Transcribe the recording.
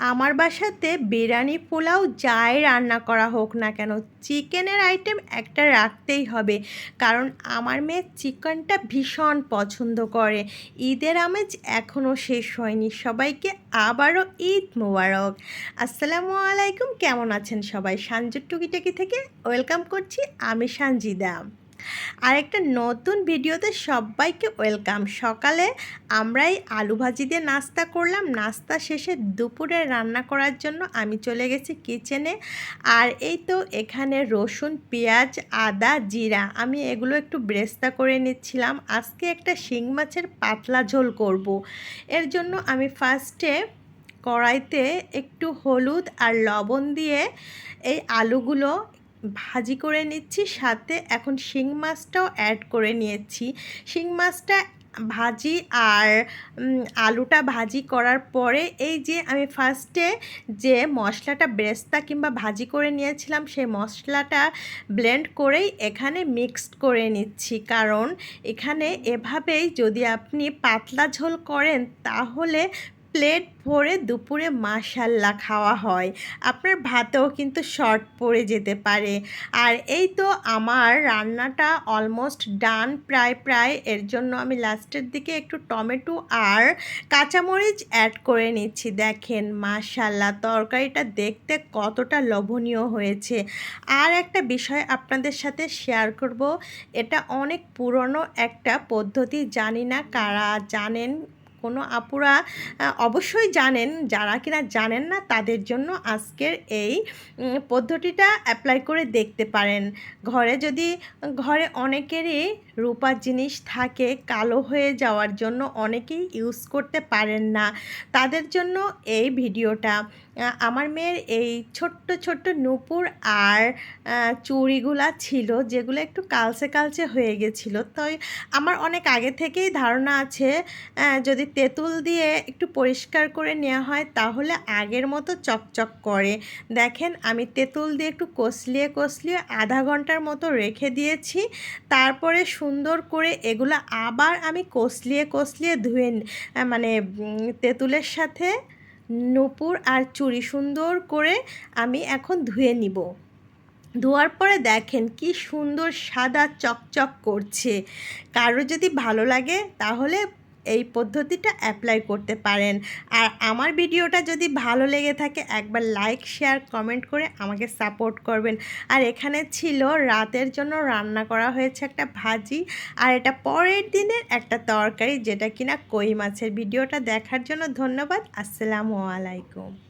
আমার বাসাতে বিরিয়ানি, পোলাও যাই রান্না করা হোক না কেন, চিকেনের আইটেম একটা রাখতেই হবে। কারণ আমার মেয়ে চিকেনটা ভীষণ পছন্দ করে। ঈদের আমেজ এখনও শেষ হয়নি। সবাইকে আবারও ঈদ মোবারক। আসসালামু আলাইকুম। কেমন আছেন সবাই? সানজুর টুকিটাকি থেকে ওয়েলকাম করছি আমি সানজিদা। আরেকটা নতুন ভিডিওতে সবাইকে ওয়েলকাম। সকালে আমরাই আলু ভাজি দিয়ে নাস্তা করলাম। নাস্তা শেষে দুপুরে রান্না করার জন্য আমি চলে গেছি কিচেনে। আর এই তো এখানে রসুন, পেঁয়াজ, আদা, জিরা। আমি এগুলো একটু ব্রেস্তা করে নিচ্ছিলাম। আজকে একটা শিং মাছের পাতলা ঝোল করব। এর জন্য আমি ফার্স্টে কড়াইতে একটু হলুদ আর লবণ দিয়ে এই আলুগুলো ভাজি করে নিচ্ছি, সাথে এখন শিং মাছটাও অ্যাড করে নিয়েছি। শিং মাছটা ভাজি আর আলুটা ভাজি করার পরে এই যে আমি ফার্স্টে যে মশলাটা ব্রেস্তা কিংবা ভাজি করে নিয়েছিলাম, সেই মশলাটা ব্লেন্ড করেই এখানে মিক্সড করে নিচ্ছি। কারণ এখানে এভাবেই যদি আপনি পাতলা ঝোল করেন, তাহলে প্লেট ভরে দুপুরে মাসাল্লা খাওয়া হয়। আপনার ভাতেও কিন্তু শর্ট পড়ে যেতে পারে। আর এই তো আমার রান্নাটা অলমোস্ট ডান প্রায় প্রায়। এর জন্য আমি লাস্টের দিকে একটু টমেটো আর কাঁচামরিচ অ্যাড করে নিচ্ছি। দেখেন মাসাল্লা তরকারিটা দেখতে কতটা লোভনীয় হয়েছে। আর একটা বিষয় আপনাদের সাথে শেয়ার করব, এটা অনেক পুরনো একটা পদ্ধতি, জানি না কারা জানেন কোনো আপুরা অবশ্যই জানেন, যারা কিনা জানেন না তাদের জন্য আজকের এই পদ্ধতিটা অ্যাপ্লাই করে দেখতে পারেন। ঘরে যদি, ঘরে অনেকেরই রূপার জিনিস থাকে, কালো হয়ে যাওয়ার জন্য অনেকেই ইউজ করতে পারেন না। তাদের জন্য এই ভিডিওটা আমার মেয়ের এই ছোট্ট ছোট্ট নুপুর আর চুড়িগুলা ছিল, যেগুলো একটু কালচে কালচে হয়ে গেছিল। তাই আমার অনেক আগে থেকেই ধারণা আছে যদি তেঁতুল দিয়ে একটু পরিষ্কার করে নেওয়া হয়, তাহলে আগের মতো চকচক করে। দেখেন, আমি তেঁতুল দিয়ে একটু কষলিয়ে কষলিয়ে আধা ঘণ্টার মতো রেখে দিয়েছি। তারপরে সুন্দর করে এগুলো আবার আমি কষলিয়ে কষলিয়ে ধুয়ে মানে তেঁতুলের সাথে নূপুর আর চুড়ি সুন্দর করে আমি এখন ধুয়ে নিব। ধোয়ার পরে দেখেন, কি সুন্দর সাদা চকচক করছে। কারও যদি ভালো লাগে, তাহলে এই পদ্ধতিটা অ্যাপ্লাই করতে পারেন। আর আমার ভিডিওটা যদি ভালো লেগে থাকে, একবার লাইক শেয়ার কমেন্ট করে আমাকে সাপোর্ট করবেন। আর এখানে ছিল রাতের জন্য রান্না করা হয়েছে একটা ভাজি, আর এটা পরের দিনের একটা তরকারি, যেটা কিনা কই মাছের। ভিডিওটা দেখার জন্য ধন্যবাদ। আসসালামু আলাইকুম।